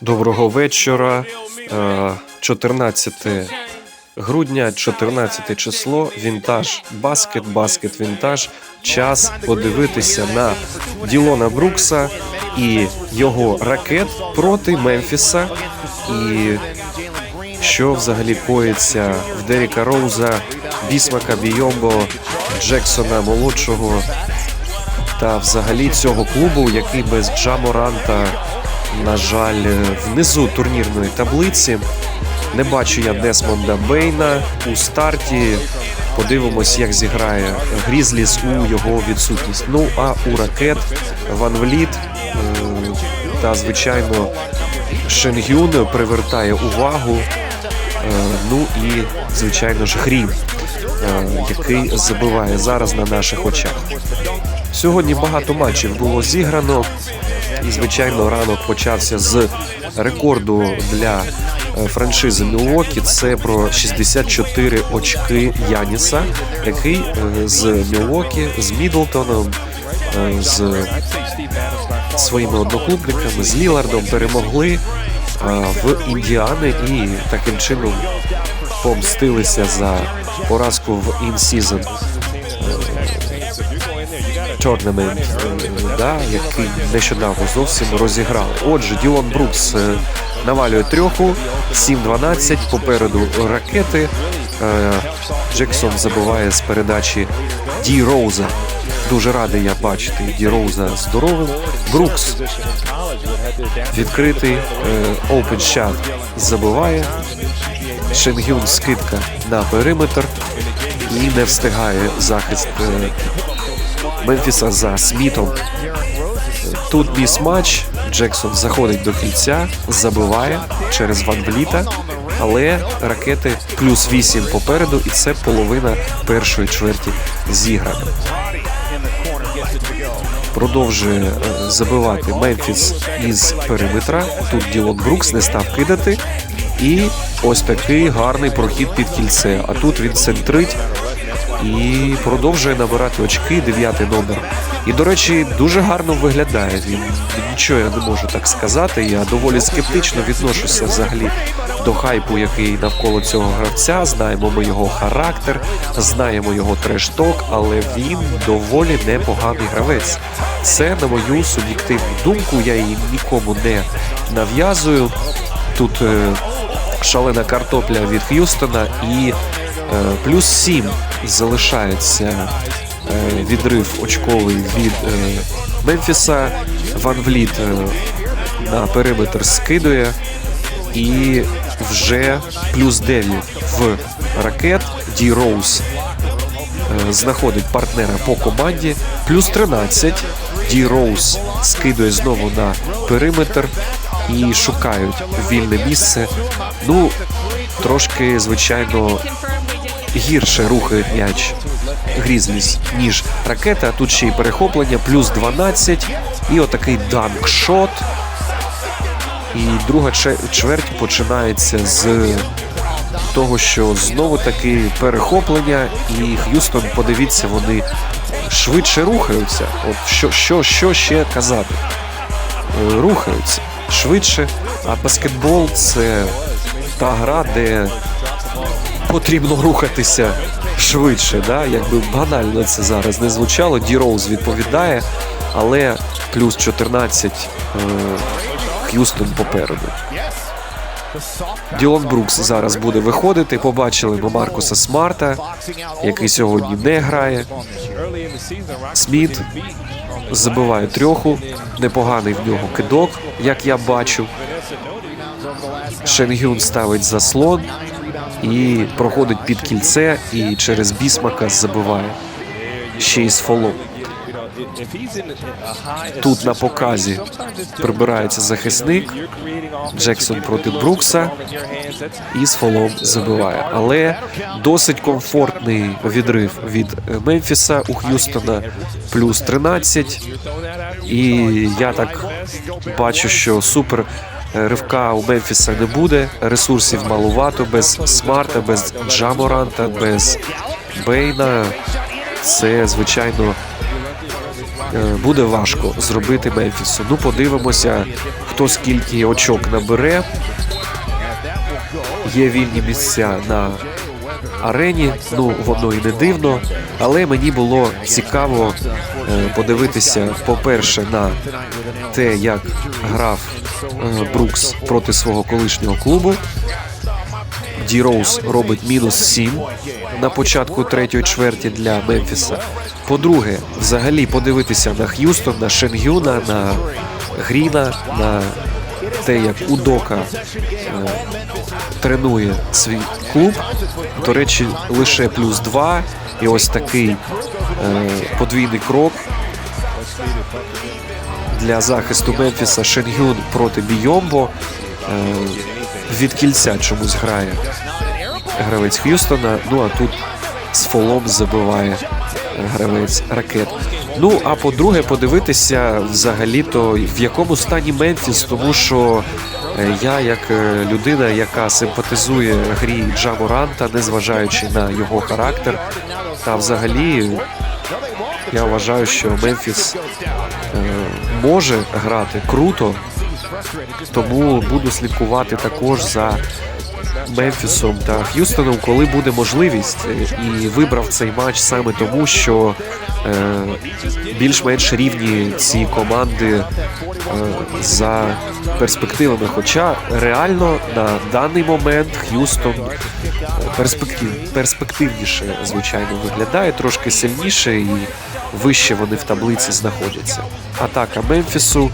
Доброго вечора. Е, 14 грудня, 14 число. Вінтаж баскет, баскет вінтаж. Час подивитися на Ділона Брукса і його ракет проти Мемфіса. І що взагалі коїться в Деріка Роуза, Бісмака Бійомбо, Джексона молодшого та взагалі цього клубу, який без Джаморанта, на жаль, внизу турнірної таблиці. Не бачу я Десмонда Бейна у старті. Подивимось, як зіграє Грізліс у його відсутність. Ну а у ракет Ван Вліт та звичайно Шенгюн привертає увагу. Е, Ну і звичайно ж Грім, який забиває зараз на наших очах. Сьогодні багато матчів було зіграно, і звичайно, ранок почався з рекорду для е, франшизи Мілуокі. Це про 64 очки Яніса, який е, з Мілуокі, з Мідлтоном, е, з своїми одноклубниками, з Лілардом перемогли в Індіани і таким чином помстилися за поразку в інсізон Tournament, е, да, який нещодавно зовсім розіграли. Отже, Ділон Брукс е, навалює трьоху, 7-12, попереду ракети. Е, Джексон забиває з передачі Ді Роуза. Дуже радий я бачити Ді Роуза здоровим. Брукс відкритий, open shot забиває. Шенгюн скидка на периметр і не встигає захист е, Мемфіса за Смітом. Тут міс-матч. Джексон заходить до кільця, забиває через Ван але ракети плюс 8 попереду, і це половина першої чверті зіграна. Продовжує е, забивати Мемфіс із периметра. Тут Ділон Брукс не став кидати. І ось такий гарний прохід під кільце. А тут він центрить і продовжує набирати очки. Дев'ятий номер. І, до речі, дуже гарно виглядає. Він нічого я не можу так сказати. Я доволі скептично відношуся взагалі до хайпу, який навколо цього гравця. Знаємо ми його характер, знаємо його трешток, але він доволі непоганий гравець. Це на мою суб'єктивну думку. Я її нікому не нав'язую. Тут е, шалена картопля від Х'юстона і е, плюс 7 залишається е, відрив очковий від е, Мемфіса. Ван Вліт на периметр скидує і вже плюс 9 в ракет. Ді Роуз знаходить партнера по команді. Плюс 13. Ді Роуз скидує знову на периметр і шукають вільне місце. Ну, трошки, звичайно, гірше рухає м'яч Грізліс, ніж ракета. А тут ще й перехоплення, плюс 12. І отакий данкшот. І друга чверть починається з того, що знову таки перехоплення, і Х'юстон, подивіться, вони швидше рухаються. От що, що, що ще казати? Е, Рухаються швидше. А баскетбол це та гра, де потрібно рухатися швидше. Да? Якби банально це зараз не звучало. Ді Роуз відповідає, але плюс 14 е, Х'юстон попереду. Ділон Брукс зараз буде виходити. Побачили ми Маркуса Смарта, який сьогодні не грає. Сміт забиває трьоху. Непоганий в нього кидок, як я бачу. Шенгюн ставить заслон і проходить під кільце і через бісмака забиває. Ще й з фолом. Тут на показі прибирається захисник. Джексон проти Брукса і з фолом забиває. Але досить комфортний відрив від Мемфіса у Х'юстона плюс 13. І я так бачу, що супер ривка у Мемфіса не буде. Ресурсів малувато без смарта, без Джаморанта, без Бейна. Це звичайно е, буде важко зробити Мемфісу. Ну, подивимося, хто скільки очок набере. Є вільні місця на арені. Ну, воно і не дивно. Але мені було цікаво е, подивитися, по-перше, на те, як грав Брукс проти свого колишнього клубу. Ді Роуз робить мінус 7 на початку третьої чверті для Мемфіса. По-друге, взагалі подивитися на Х'юстон, на Шенгюна, на Гріна, на те, як Удока е, тренує свій клуб. До речі, лише плюс 2. І ось такий е, подвійний крок для захисту Мемфіса Шенгюн проти Бійомбо. Е, від кільця чомусь грає гравець Х'юстона. Ну а тут з фолом забиває гравець ракет. Ну а по-друге, подивитися взагалі-то в якому стані Мемфіс, тому що е, я, як е, людина, яка симпатизує грі Джа Моранта, незважаючи на його характер, та взагалі я вважаю, що Мемфіс е, може грати круто, тому буду слідкувати також за Мемфісом та Х'юстоном, коли буде можливість, і вибрав цей матч саме тому, що е, більш-менш рівні ці команди е, за перспективами. Хоча реально на даний момент Х'юстон перспектив, перспективніше, звичайно, виглядає, трошки сильніше і вище вони в таблиці знаходяться. Атака Мемфісу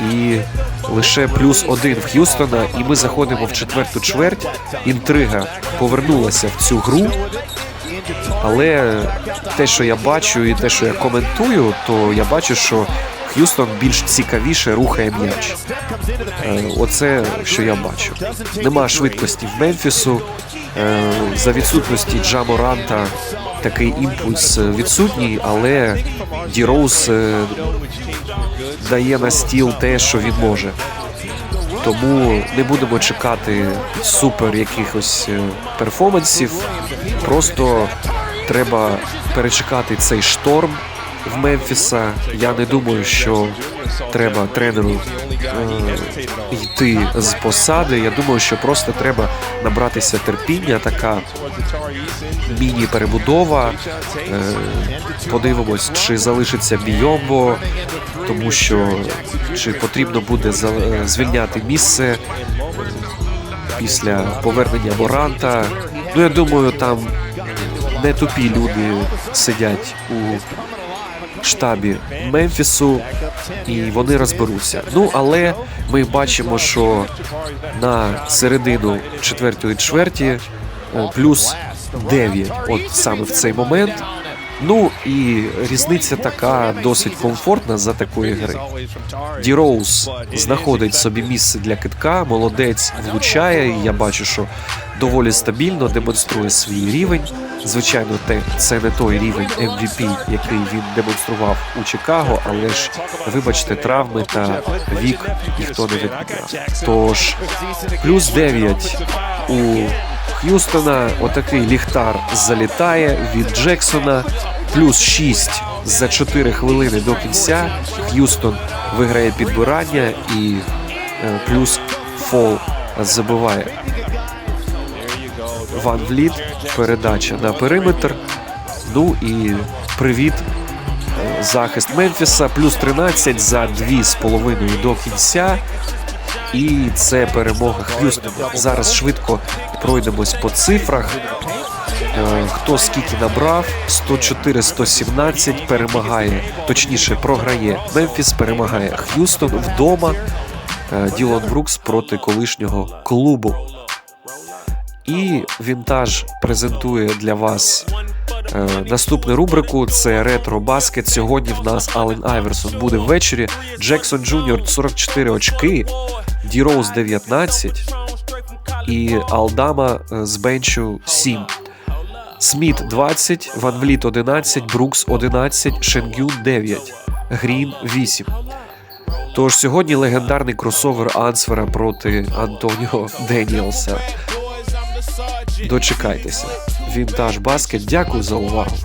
і лише плюс один в Х'юстона, і ми заходимо в четверту чверть. Інтрига повернулася в цю гру. Але те, що я бачу, і те, що я коментую, то я бачу, що Х'юстон більш цікавіше рухає м'яч. Е, Оце що я бачу. Нема швидкості в Мемфісу. Е, За відсутності Джа Моранта такий імпульс відсутній, але Ді Роуз е, дає на стіл те, що він може. Тому не будемо чекати супер якихось е, перформансів. Просто треба перечекати цей шторм в Мемфіса. Я не думаю, що треба тренеру е, йти з посади. Я думаю, що просто треба набратися терпіння, така міні-перебудова. Е, подивимось, чи залишиться Бійомбо, тому що чи потрібно буде е, звільняти місце після повернення Моранта. Ну, я думаю, там не тупі люди сидять у штабі Мемфісу, і вони розберуться. Ну але ми бачимо, що на середину четвертої чверті е, плюс 9, от саме в цей момент. Ну і різниця така досить комфортна за такої гри. Ді знаходить собі місце для китка, молодець влучає. Я бачу, що доволі стабільно демонструє свій рівень. Звичайно, те це не той рівень MVP, який він демонстрував у Чикаго, але ж вибачте, травми та вік ніхто не відміняв. Тож плюс 9 у Х'юстона. Отакий ліхтар залітає від Джексона. Плюс 6 за 4 хвилини до кінця. Х'юстон виграє підбирання і е, плюс фол забиває. Ван Вліт, передача на периметр. Ну і привіт. е, Захист Мемфіса, плюс 13 за 2,5 до кінця. І це перемога Х'юстона. Зараз швидко пройдемось по цифрах. Е, Хто скільки набрав? 104-117 перемагає, точніше, програє Мемфіс, перемагає Х'юстон вдома. Е, Ділон Брукс проти колишнього клубу. І Вінтаж презентує для вас е, наступну рубрику. Це ретро баскет. Сьогодні в нас Ален Айверсон буде ввечері. Джексон Джуніор 44 очки, Ді Роуз 19 і Алдама е, з бенчу 7. Сміт 20, Ван Вліт 11, Брукс 11, Шенгюн 9, Грін 8. Тож сьогодні легендарний кросовер Ансвера проти Антоніо Деніелса. Дочекайтеся. Вінтаж баскет. Дякую за увагу.